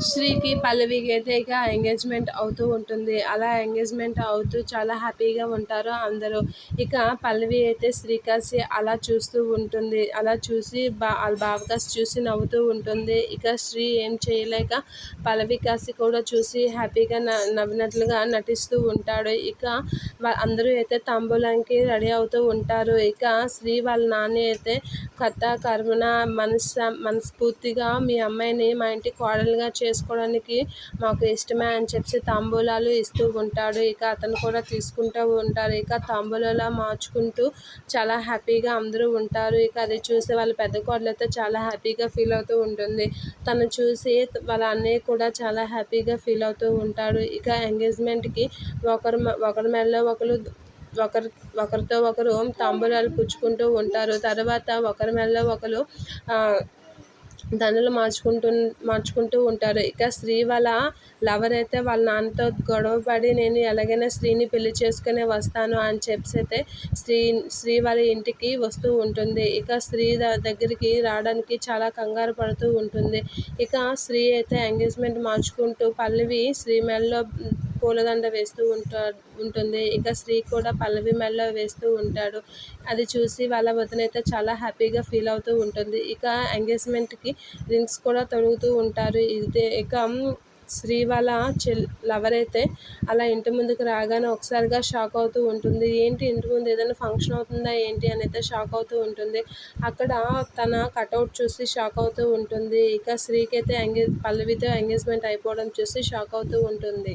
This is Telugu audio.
శ్రీకి పల్లవికి అయితే ఇక ఎంగేజ్మెంట్ అవుతూ ఉంటుంది. అలా ఎంగేజ్మెంట్ అవుతూ చాలా హ్యాపీగా ఉంటారు అందరూ. ఇక పల్లవి అయితే శ్రీకాశి అలా చూస్తూ ఉంటుంది. అలా చూసి బా వాళ్ళ చూసి నవ్వుతూ ఉంటుంది. ఇక శ్రీ ఏం చేయలేక పల్లవి కాశి కూడా చూసి హ్యాపీగా నవ్వినట్లుగా నటిస్తూ ఉంటాడు. ఇక అందరూ అయితే తంబులంకి రెడీ అవుతూ ఉంటారు. ఇక శ్రీ వాళ్ళ నాన్న అయితే కథ కర్మన మనస్ మనస్ఫూర్తిగా మీ అమ్మాయిని మా ఇంటి కోడలుగా చేసుకోవడానికి మాకు ఇష్టమే అని చెప్పి తాంబూలాలు ఇస్తూ ఉంటాడు. ఇక అతను కూడా తీసుకుంటూ ఉంటారు. ఇక తాంబూలాలు మార్చుకుంటూ చాలా హ్యాపీగా అందరూ ఉంటారు. ఇక అది చూసి వాళ్ళ పెద్ద కోడలతో చాలా హ్యాపీగా ఫీల్ అవుతూ ఉంటుంది. తను చూసి వాళ్ళ అన్నయ్య కూడా చాలా హ్యాపీగా ఫీల్ అవుతూ ఉంటాడు. ఇక ఎంగేజ్మెంట్కి ఒకరు ఒకరి మెడలో ఒకరు ఒకరి ఒకరితో ఒకరు తాంబూలాలు పుచ్చుకుంటూ ఉంటారు. తర్వాత ఒకరి మెడలో ఒకరు దండలు మార్చుకుంటూ మార్చుకుంటూ ఉంటారు. ఇక స్త్రీ వాళ్ళ లవర్ అయితే వాళ్ళ నాన్నతో గొడవపడి నేను ఎలాగైనా స్త్రీని పెళ్ళి చేసుకునే వస్తాను అని చెప్పి అయితే స్త్రీ స్త్రీ వాళ్ళ ఇంటికి వస్తూ ఉంటుంది. ఇక స్త్రీ దగ్గరికి రావడానికి చాలా కంగారు పడుతూ ఉంటుంది. ఇక స్త్రీ అయితే ఎంగేజ్మెంట్ మార్చుకుంటూ పల్లవి స్త్రీ పూలదండ వేస్తూ ఉంటా ఉంటుంది. ఇక శ్రీ కూడా పల్లవి మెల్ల వేస్తూ ఉంటాడు. అది చూసి వాళ్ళ వదినైతే చాలా హ్యాపీగా ఫీల్ అవుతూ ఉంటుంది. ఇక ఎంగేజ్మెంట్కి రింగ్స్ కూడా తొడుగుతూ ఉంటారు. ఇదే ఇక శ్రీ వాళ్ళ చెల్ లవర్ అయితే అలా ఇంటి ముందుకు రాగానే ఒకసారిగా షాక్ అవుతూ ఉంటుంది. ఏంటి ఇంటి ముందు ఏదైనా ఫంక్షన్ అవుతుందా ఏంటి అని అయితే షాక్ అవుతూ ఉంటుంది. అక్కడ తన కటౌట్ చూసి షాక్ అవుతూ ఉంటుంది. ఇక శ్రీకి అయితే ఎంగేజ్ పల్లవితో ఎంగేజ్మెంట్ అయిపోవడం చూసి షాక్ అవుతూ ఉంటుంది.